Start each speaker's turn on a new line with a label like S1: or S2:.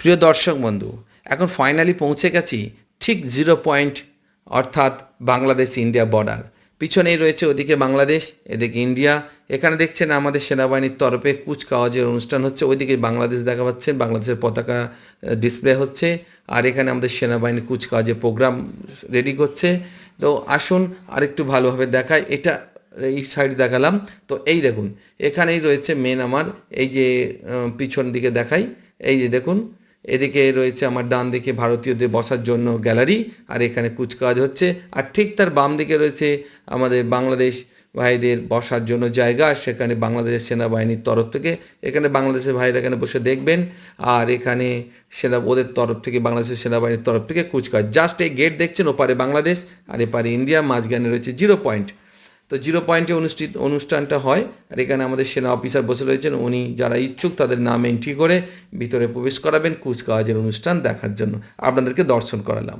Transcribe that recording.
S1: প্রিয় দর্শক বন্ধু, এখন ফাইনালি পৌঁছে গেছি ঠিক জিরো পয়েন্ট অর্থাৎ বাংলাদেশ ইন্ডিয়া বর্ডার পিছনেই রয়েছে ওদিকে বাংলাদেশ, এদিকে ইন্ডিয়া। এখানে দেখছেন আমাদের সেনাবাহিনীর তরফে কুচকাওয়াজের অনুষ্ঠান হচ্ছে, ওইদিকে বাংলাদেশ দেখা পাচ্ছেন বাংলাদেশের পতাকা ডিসপ্লে হচ্ছে। আর এখানে আমাদের সেনাবাহিনীর কুচকাওয়াজের প্রোগ্রাম রেডি করছে। তো আসুন আরেকটু ভালোভাবে দেখায় এটা এই সাইড দেখালাম। তো এই দেখুন, এখানেই রয়েছে মেন আমার, এই যে পিছন দিকে দেখাই, এই যে দেখুন এদিকে রয়েছে আমার ডান দিকে ভারতীয়দের বসার জন্য গ্যালারি, আর এখানে কুচকাজ হচ্ছে। আর ঠিক তার বাম দিকে রয়েছে আমাদের বাংলাদেশ ভাইদের বসার জন্য জায়গা সেখানে বাংলাদেশের সেনাবাহিনীর তরফ থেকে, এখানে বাংলাদেশের ভাইরা এখানে বসে দেখবেন। আর এখানে সেনা, ওদের তরফ থেকে, বাংলাদেশের সেনাবাহিনীর তরফ থেকে কুচকাজ জাস্ট এই গেট দেখছেন, ওপারে বাংলাদেশ, আর এপারে ইন্ডিয়া, মাঝখানে রয়েছে জিরো পয়েন্ট তো জিরো পয়েন্টে অনুষ্ঠিত, অনুষ্ঠানটা হয় আর এখানে আমাদের সেনা অফিসার বসে রয়েছেন। উনি যারা ইচ্ছুক তাদের নাম এন্ট্রি করে ভিতরে প্রবেশ করাবেন, কুচকাওয়াজের অনুষ্ঠান দেখার জন্য। আপনাদেরকে দর্শন করালাম।